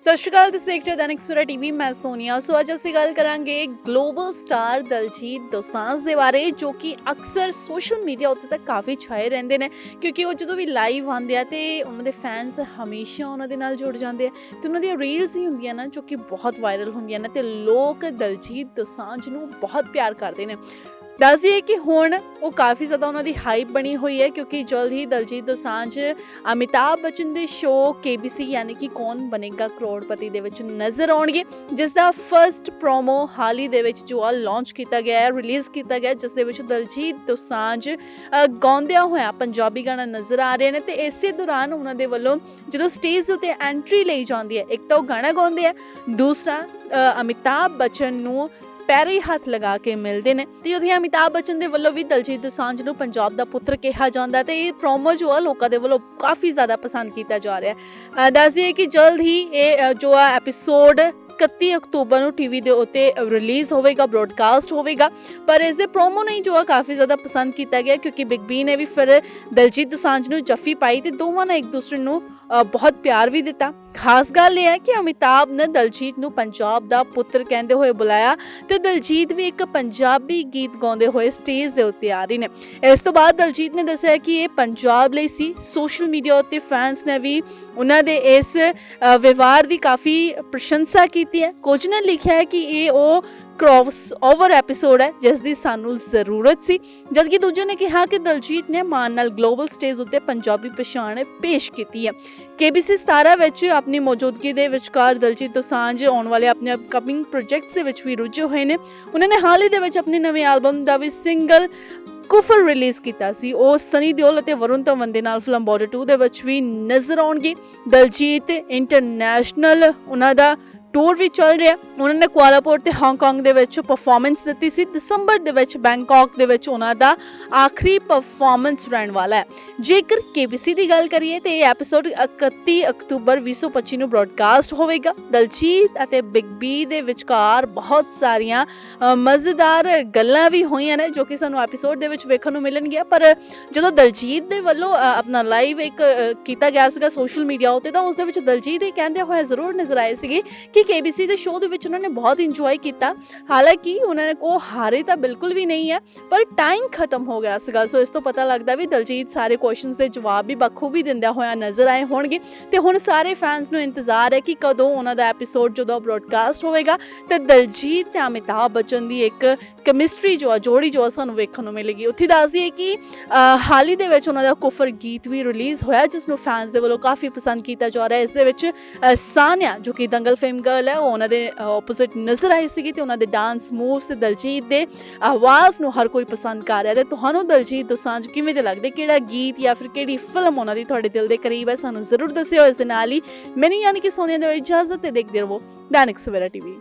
ਸਤਿ ਸ਼੍ਰੀ ਅਕਾਲ, ਤੁਸੀਂ ਦੇਖ ਰਹੇ ਹੋ ਦੈਨਿਕ ਸਵੇਰਾ ਟੀਵੀ, ਮੈਂ ਸੋਨੀਆ। ਸੋ ਅੱਜ ਅਸੀਂ ਗੱਲ ਕਰਾਂਗੇ ਗਲੋਬਲ ਸਟਾਰ ਦਲਜੀਤ ਦੋਸਾਂਝ ਦੇ ਬਾਰੇ, ਜੋ ਕਿ ਅਕਸਰ ਸੋਸ਼ਲ ਮੀਡੀਆ ਉੱਤੇ ਤਾਂ ਕਾਫੀ ਛਾਏ ਰਹਿੰਦੇ ਨੇ, ਕਿਉਂਕਿ ਉਹ ਜਦੋਂ ਵੀ ਲਾਈਵ ਆਉਂਦੇ ਆ ਤੇ ਉਹਨਾਂ ਦੇ ਫੈਨਸ ਹਮੇਸ਼ਾ ਉਹਨਾਂ ਦੇ ਨਾਲ ਜੁੜ ਜਾਂਦੇ ਆ। ਤੇ ਉਹਨਾਂ ਦੀਆਂ ਰੀਲਸ ਹੀ ਹੁੰਦੀਆਂ ਨਾ, ਜੋ ਕਿ ਬਹੁਤ ਵਾਇਰਲ ਹੁੰਦੀਆਂ ਨੇ ਤੇ ਲੋਕ ਦਲਜੀਤ ਦੋਸਾਂਝ ਨੂੰ ਬਹੁਤ ਪਿਆਰ ਕਰਦੇ ਨੇ। ਦੱਸ ਦਈਏ ਕਿ ਹੁਣ ਉਹ ਕਾਫੀ ਜ਼ਿਆਦਾ ਉਹਨਾਂ ਦੀ ਹਾਈਪ ਬਣੀ ਹੋਈ ਹੈ ਕਿਉਂਕਿ ਜਲਦ ਹੀ ਦਲਜੀਤ ਦੋਸਾਂਝ, ਅਮਿਤਾਭ ਬਚਨ ਦੇ ਸ਼ੋਅ KBC ਯਾਨੀ ਕਿ ਕੌਣ ਬਣੇਗਾ ਕਰੋੜਪਤੀ ਦੇ ਵਿੱਚ ਨਜ਼ਰ ਆਉਣਗੇ ਜਿਸ ਦਾ ਫਰਸਟ ਪ੍ਰੋਮੋ ਹਾਲ ਹੀ ਦੇ ਵਿੱਚ ਜੋ ਆ ਲਾਂਚ ਕੀਤਾ ਗਿਆ ਹੈ ਰਿਲੀਜ਼ ਕੀਤਾ ਗਿਆ ਜਿਸ ਦੇ ਵਿੱਚ ਦਲਜੀਤ ਦੋਸਾਂਝ ਗਾਉਂਦਿਆਂ ਹੋਇਆ ਪੰਜਾਬੀ ਗਾਣਾ ਨਜ਼ਰ ਆ ਰਿਹਾ ਨੇ ਤੇ ਇਸੇ ਦੌਰਾਨ ਉਹਨਾਂ ਦੇ ਵੱਲੋਂ ਜਦੋਂ ਸਟੇਜ ਦੇ ਉੱਤੇ ਐਂਟਰੀ ਲਈ ਜਾਂਦੀ ਹੈ, ਇੱਕ ਤਾਂ ਉਹ ਗਾਣਾ ਗਾਉਂਦੇ ਆ ਦੂਸਰਾ ਅਮਿਤਾਭ ਬਚਨ ਨੂੰ ਪੈਰੇ ਹੱਥ ਲਗਾ ਕੇ ਮਿਲਦੇ ਨੇ। ਤੇ ਉਹਦੀ ਅਮਿਤਾਭ ਬਚਨ ਦੇ ਵੱਲੋਂ ਵੀ ਦਲਜੀਤ ਦੋਸਾਂਝ ਨੂੰ ਪੰਜਾਬ ਦਾ ਪੁੱਤਰ ਕਿਹਾ ਜਾਂਦਾ ਤੇ ਇਹ ਪ੍ਰੋਮੋ ਜੋ ਆ ਲੋਕਾਂ ਦੇ ਵੱਲੋਂ ਕਾਫੀ ਜ਼ਿਆਦਾ ਪਸੰਦ ਕੀਤਾ ਜਾ ਰਿਹਾ ਹੈ। ਦੱਸ ਦਈਏ ਕਿ ਜਲਦ ਹੀ ਇਹ ਜੋ ਆ ਐਪੀਸੋਡ 31 ਅਕਤੂਬਰ ਨੂੰ ਟੀਵੀ ਦੇ ਉੱਤੇ ਰਿਲੀਜ਼ ਹੋਵੇਗਾ ਬ੍ਰੌਡਕਾਸਟ ਹੋਵੇਗਾ, ਪਰ ਇਸ ਦੇ ਪ੍ਰੋਮੋ ਨਹੀਂ ਜੋ ਆ ਕਾਫੀ ਜ਼ਿਆਦਾ ਪਸੰਦ ਕੀਤਾ ਗਿਆ, ਕਿਉਂਕਿ ਬਿਗ ਬੀ ਨੇ ਵੀ ਫਿਰ ਦਲਜੀਤ ਦੋਸਾਂਝ ਨੂੰ ਜੱਫੀ ਪਾਈ ਤੇ ਦੋਵਾਂ ਨੇ ਇੱਕ ਦੂਸਰੇ ਨੂੰ ਬਹੁਤ ਪਿਆਰ ਵੀ ਦਿੱਤਾ। ਖਾਸ ਗੱਲ ਇਹ ਹੈ ਕਿ ਅਮਿਤਾਭ ਨੇ ਦਲਜੀਤ ਨੂੰ ਪੰਜਾਬ ਦਾ ਪੁੱਤਰ ਕਹਿੰਦੇ ਹੋਏ ਬੁਲਾਇਆ ਤੇ ਦਲਜੀਤ ਵੀ ਇੱਕ ਪੰਜਾਬੀ ਗੀਤ ਗਾਉਂਦੇ ਹੋਏ ਸਟੇਜ ਦੇ ਉੱਤੇ ਆ ਰਹੇ ਨੇ। ਇਸ ਤੋਂ ਬਾਅਦ ਦਲਜੀਤ ਨੇ ਦੱਸਿਆ ਕਿ ਇਹ ਪੰਜਾਬ ਲਈ ਸੀ। ਸੋਸ਼ਲ ਮੀਡੀਆ ਉੱਤੇ ਫੈਨਸ ਨੇ ਵੀ ਉਹਨਾਂ ਦੇ ਇਸ ਵਿਵਹਾਰ ਦੀ ਕਾਫੀ ਪ੍ਰਸ਼ੰਸਾ ਕੀਤੀ ਹੈ। ਕੁਝ ਨੇ ਲਿਖਿਆ ਹੈ ਕਿ ਇਹ ਉਹ ਕ੍ਰੋਸ ਓਵਰ ਐਪੀਸੋਡ ਹੈ, ਜਿਸ ਦੀ ਸਾਨੂੰ ਜ਼ਰੂਰਤ ਸੀ। ਜਦਕਿ ਦੂਜੇ ਨੇ ਕਿਹਾ ਕਿ ਦਲਜੀਤ ਨੇ ਮਾਨ ਨਾਲ ਗਲੋਬਲ ਸਟੇਜ ਉੱਤੇ ਪੰਜਾਬੀ ਪਛਾਣ ਪੇਸ਼ ਕੀਤੀ ਹੈ। KBC 17 ਵਿੱਚ ਆਪਣੀ ਮੌਜੂਦਗੀ ਦੇ ਵਿਚਕਾਰ ਦਿਲਜੀਤ ਦੋਸਾਂਝ ਆਉਣ ਵਾਲੇ ਆਪਣੇ ਅਪਕਮਿੰਗ ਪ੍ਰੋਜੈਕਟਸ ਦੇ ਵਿੱਚ ਵੀ ਰੁੱਝੇ ਹੋਏ ਨੇ। ਉਹਨਾਂ ਨੇ ਹਾਲ ਹੀ ਦੇ ਵਿੱਚ ਆਪਣੀ ਨਵੇਂ ਐਲਬਮ ਦਾ ਵੀ ਸਿੰਗਲ ਕੁਫਰ ਰਿਲੀਜ਼ ਕੀਤਾ ਸੀ। ਉਹ ਸਨੀ ਦਿਓਲ ਅਤੇ ਵਰੁਣ ਧਵਨ ਦੇ ਨਾਲ ਫਿਲਮ ਬਾਰਡਰ 2 ਦੇ ਵਿੱਚ ਵੀ ਨਜ਼ਰ ਆਉਣਗੇ। ਦਲਜੀਤ ਇੰਟਰਨੈਸ਼ਨਲ ਉਹਨਾਂ ਦਾ ਟੂਰ ਵੀ ਚੱਲ ਰਿਹਾ। ਉਹਨਾਂ ਨੇ ਕੁਆਲਾਪੁਰ ਤੇ ਹਾਂਗਕਾਂਗ ਦੇ ਵਿੱਚ ਪਰਫਾਰਮੈਂਸ ਦਿੱਤੀ ਸੀ। ਦਸੰਬਰ ਦੇ ਵਿੱਚ ਬੈਂਕਾਕ ਦੇ ਵਿੱਚ ਉਹਨਾਂ ਦਾ ਆਖਰੀ ਪਰਫਾਰਮੈਂਸ ਰਹਿਣ ਵਾਲਾ ਹੈ। ਜੇਕਰ KBC ਦੀ ਗੱਲ ਕਰੀਏ ਤੇ ਇਹ ਐਪੀਸੋਡ 31 ਅਕਤੂਬਰ 2025 ਨੂੰ ਬ੍ਰੌਡਕਾਸਟ ਹੋਵੇਗਾ। ਦਲਜੀਤ ਅਤੇ ਬਿਗ ਬੀ ਦੇ ਵਿਚਕਾਰ ਬਹੁਤ ਸਾਰੀਆਂ ਮਜ਼ੇਦਾਰ ਗੱਲਾਂ ਵੀ ਹੋਈਆਂ ਨੇ ਜੋ ਕਿ ਸਾਨੂੰ ਐਪੀਸੋਡ ਦੇ ਵਿੱਚ ਵੇਖਣ ਨੂੰ ਮਿਲਣਗੀਆਂ। ਪਰ ਜਦੋਂ ਦਲਜੀਤ ਦੇ ਵੱਲੋਂ ਆਪਣਾ ਲਾਈਵ ਇੱਕ ਕੀਤਾ ਗਿਆ ਸੀਗਾ ਸੋਸ਼ਲ ਮੀਡੀਆ ਉੱਤੇ, ਤਾਂ ਉਸ ਦੇ ਵਿੱਚ ਦਲਜੀਤ ਇਹ ਕਹਿੰਦੇ ਹੋਏ ਜ਼ਰੂਰ ਨਜ਼ਰ ਆਏ ਸੀਗੇ ਕਿ KBC ਦੇ ਸ਼ੋਅ ਦੇ ਵਿੱਚ ਉਹਨਾਂ ਨੇ ਬਹੁਤ ਇੰਜੋਏ ਕੀਤਾ। ਹਾਲਾਂਕਿ ਉਹਨਾਂ ਨੇ ਹਾਰੇ ਤਾਂ ਬਿਲਕੁਲ ਵੀ ਨਹੀਂ ਹੈ ਪਰ ਟਾਈਮ ਖਤਮ ਹੋ ਗਿਆ ਸੀਗਾ ਸੋ ਇਸ ਤੋਂ ਪਤਾ ਲੱਗਦਾ ਵੀ ਦਲਜੀਤ ਸਾਰੇ ਕੁਐਸਚਨਸ ਦੇ ਜਵਾਬ ਵੀ ਬਖੂਬੀ ਦਿੰਦਿਆਂ ਹੋਇਆ ਨਜ਼ਰ ਆਏ ਹੋਣਗੇ। ਤੇ ਹੁਣ ਸਾਰੇ ਫੈਨਸ ਨੂੰ ਇੰਤਜ਼ਾਰ ਹੈ ਕਿ ਕਦੋਂ ਉਹਨਾਂ ਦਾ ਐਪੀਸੋਡ ਜਦੋਂ ਬ੍ਰੌਡਕਾਸਟ ਹੋਵੇਗਾ। ਤੇ ਦਲਜੀਤ ਤੇ ਅਮਿਤਾਭ ਬੱਚਨ ਦੀ ਇੱਕ ਕੈਮਿਸਟਰੀ ਜੋ ਆ ਜੋੜੀ ਜੋ ਸਾਨੂੰ ਵੇਖਣ ਨੂੰ ਮਿਲੇਗੀ। ਉੱਥੇ ਦੱਸਦੀ ਹੈ ਕਿ ਅ, ਹਾਲ ਹੀ ਦੇ ਵਿੱਚ ਉਹਨਾਂ ਦਾ ਕੁਫਰ ਗੀਤ ਵੀ ਰਿਲੀਜ਼ ਹੋਇਆ ਜਿਸ ਨੂੰ ਫੈਨਸ ਦੇ ਵੱਲੋਂ ਕਾਫੀ ਪਸੰਦ ਕੀਤਾ ਜਾ ਰਿਹਾ ਹੈ। ਇਸ ਦੇ ਵਿੱਚ ਸਾਨਿਆ ਜੋ ਕਿ ਦੰਗਲ ਫਿਲਮ ਗਰਲ ਹੈ, ਉਹ ਉਹਨਾਂ ਦੇ ਆਪੋਜ਼ਿਟ ਨਜ਼ਰ ਆਈ ਸੀਗੀ ਤੇ ਉਹਨਾਂ ਦੇ ਡਾਂਸ ਮੂਵਸ ਤੇ ਦਲਜੀਤ ਦੇ ਆਵਾਜ਼ ਨੂੰ ਹਰ ਕੋਈ ਪਸੰਦ ਕਰ ਰਿਹਾ ਤੇ ਤੁਹਾਨੂੰ ਦਲਜੀਤ ਦੋਸਾਂਝ ਕਿਵੇਂ ਦੇ ਲੱਗਦੇ? ਕਿਹੜਾ ਗੀਤ ਜਾਂ ਫਿਰ ਕਿਹੜੀ ਫਿਲਮ ਉਹਨਾਂ ਦੀ ਤੁਹਾਡੇ ਦਿਲ ਦੇ ਕਰੀਬ ਹੈ? ਸਾਨੂੰ ਜ਼ਰੂਰ ਦੱਸਿਓ। ਇਸ ਦੇ ਨਾਲ ਹੀ ਮੈਨੂੰ ਯਾਨੀ ਕਿ ਸੋਨੀਆ ਦੇ ਇਜਾਜ਼ਤ ਤੇ ਦੇਖਦੇ ਰਹੋ। ਦੈਨਿਕ ਸਵੇਰਾ ਟੀਵੀ।